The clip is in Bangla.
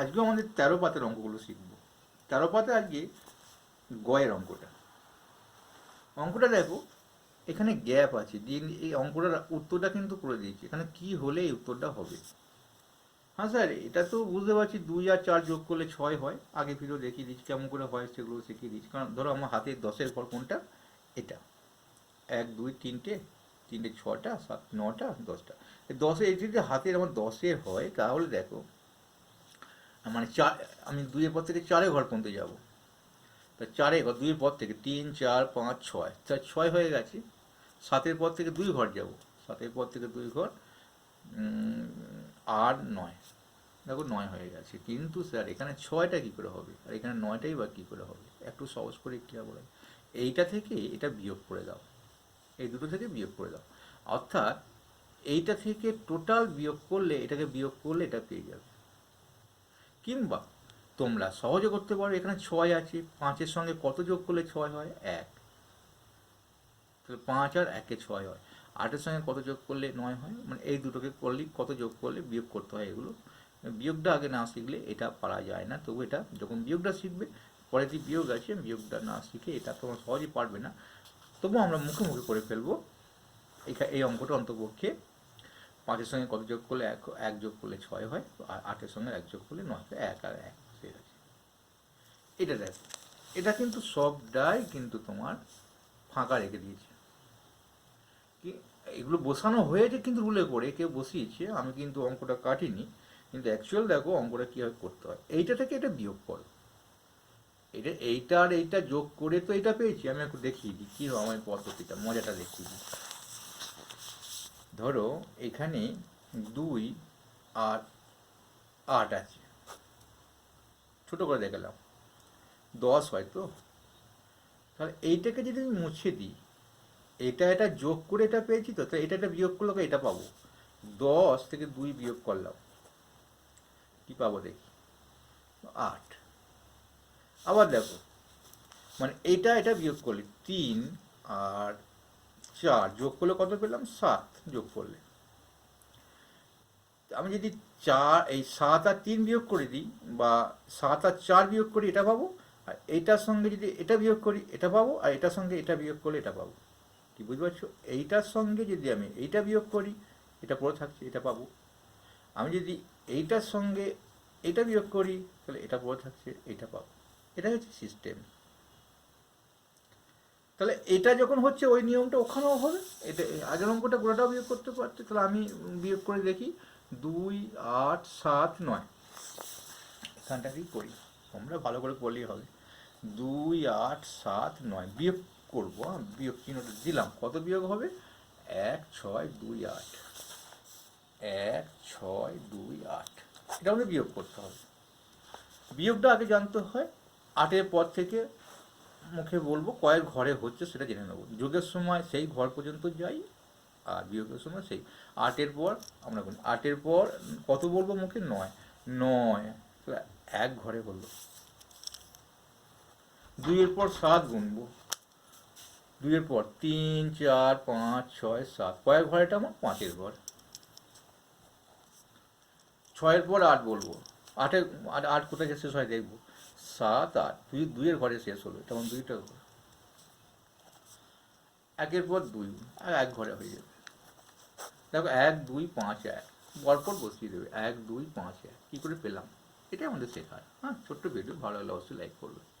আজকেও আমাদের তেরো পাতের অঙ্কগুলো শিখব। তেরো পাতে আজকে গয়ের অঙ্কটা। অঙ্কটা দেখো, এখানে গ্যাপ আছে। দিয়ে এই অঙ্কটার উত্তরটা কিন্তু করে দিয়েছি। এখানে কি হলে এই উত্তরটা হবে? হ্যাঁ স্যার, এটা তো বুঝতে পারছি, দুই আর চার যোগ করলে ছয় হয়। আগে ফিরেও দেখিয়ে দিচ্ছি কেমন করে হয়, সেগুলো শিখিয়ে দিচ্ছি। কারণ ধরো আমার হাতে দশের ঘর কোনটা? এটা। এক, দুই, তিনটে তিনটে, ছটা, সাত, নটা, দশটা। দশে এই যদি হাতের আমার দশের হয়, তাহলে দেখো মানে চার, আমি দুইয়ের পর থেকে চারে ঘর পর্যন্ত যাব। তা চারে ঘর, দুইয়ের পর থেকে তিন, চার, পাঁচ, ছয়। তার ছয় হয়ে গেছে, সাতের পর থেকে দুই ঘর যাব। সাতের পর থেকে দুই ঘর আর নয়। দেখো নয় হয়ে গেছে। কিন্তু স্যার, এখানে ছয়টা কী করে হবে? আর এখানে নয়টাই বা কী করে হবে? একটু সহজ করে ক্লিয়ার বলে এইটা থেকে এটা বিয়োগ করে দাও। এই দুটো থেকে বিয়োগ করে দাও। অর্থাৎ এইটা থেকে টোটাল বিয়োগ করলে, এটাকে বিয়োগ করলে এটা পেয়ে যাবে। কিংবা তোমরা সহজে করতে পারো এখানে ছয় আছে পাঁচের সঙ্গে কত যোগ করলে ছয় হয়? এক। তাহলে পাঁচ আর একে ছয় হয়। আটের সঙ্গে কত যোগ করলে নয় হয়? মানে এই দুটোকে করলে কত যোগ করলে বিয়োগ করতে হয় এগুলো। বিয়োগটা আগে না শিখলে এটা পারা যায় না। তবু এটা যখন বিয়োগটা শিখবে পরে যে বিয়োগ আছে বিয়োগটা না শিখে এটা তোমার সহজে পারবে না। তবু আমরা মুখে মুখে করে ফেলব। এই অঙ্কটা অন্তপক্ষে। পাঁচের সঙ্গে কত যোগ করলে এক এক যোগ করলে ছয় হয়, আর আটের সঙ্গে এক যোগ করলে নয় এক আর এক ঠিক আছে। এটা দেখ, এটা কিন্তু সবটাই কিন্তু তোমার ফাঁকা রেখে দিয়েছে। কি, এগুলো বসানো হয়েছে কিন্তু রুলে করে, কেউ বসিয়েছে, আমি কিন্তু অঙ্কটা কাটিনি, কিন্তু অ্যাকচুয়াল দেখো অঙ্কটা কীভাবে করতে হয়। এইটা থেকে এটা বিয়োগ করো। এটা, এইটা আর এইটা যোগ করে তো এটা পেয়েছি, আমি একটু দেখিয়ে দিই, কী আমার পদ্ধতিটা, মজাটা দেখিয়ে দিই। ধরো এখানে দুই আর আট আছে। ছোটো করে দেখালাম। দশ হয় তো? তাহলে এইটাকে যদি আমি মুছে দিই, এটা এটা যোগ করে এটা পেয়েছি তো? তাহলে এটা এটা বিয়োগ করলে এটা পাবো। দশ থেকে দুই বিয়োগ করলাম। কি পাবো দেখি? আট। আবার দেখো মানে এটা এটা বিয়োগ করলে তিন আর চার যোগ করলে কত পেলাম? সাত। যোগ করলে। আমি যদি চার, এই সাত আর তিন বিয়োগ করে দিই বা সাত আর চার বিয়োগ করি, এটা পাবো। আর এইটার সঙ্গে যদি এটা বিয়োগ করি, এটা পাবো। আর এটার সঙ্গে এটা বিয়োগ করলে এটা পাবো। কি বুঝতে পারছ? এইটার সঙ্গে যদি আমি এইটা বিয়োগ করি, এটা পড়ে থাকছে, এটা পাবো। আমি যদি এইটার সঙ্গে এটা বিয়োগ করি, তাহলে এটা পড়ে থাকছে, এটা পাবো। এটা হচ্ছে সিস্টেম তাহলে এটা যখন হচ্ছে ওই নিয়মটা ওখানেও হবে? এটা আগের অঙ্কটা পুরোটাও বিয়োগ করতে পারছে তাহলে আমি বিয়োগ করে দেখি। দুই, আট, সাত, নয়। এখানটাকেই করি? তোমরা ভালো করে করলেই হবে। দুই, আট, সাত, নয়। বিয়োগ করব বিয়োগ চিহ্নটা দিলাম। কত বিয়োগ হবে? এক, ছয়, দুই, আট। এক, ছয়, দুই, আট। এটা আমাদের বিয়োগ করতে হবে। বিয়োগটা আগে জানতে হয়। আটের পর থেকে মুখে বলব কয়েক ঘরে হচ্ছে সেটা জেনে নেব। যোগের সময় সেই ঘর পর্যন্ত যাই, আর বিয়োগের সময় সেই। আটের পর আমরা বলি, আটের পর কত বলব মুখে? নয়। নয়। তো এক ঘরে হলো দুইয়ের পর সাত গুনবো। দুইয়ের পর তিন, চার, পাঁচ, ছয়, সাত। কয়েক ঘর এটা আমার পাঁচের ঘর। ছয়ের পর আট বলব। আট আট কোথায় শেষ হয় দেখব। সাত আট, দুই, দুইয়ের ঘরে শেষ হলো, তখন দুইটা ঘর একের পর দুই, আর এক ঘরে হয়ে যাবে। দেখো, এক, দুই, পাঁচ, এক। পরপর বসিয়ে দেবে, এক, দুই, পাঁচ, এক। কী করে পেলাম? এটাই আমাদের শেখার হ্যাঁ ছোট্ট ভিডিও ভালো লাগলে অবশ্যই লাইক করবে।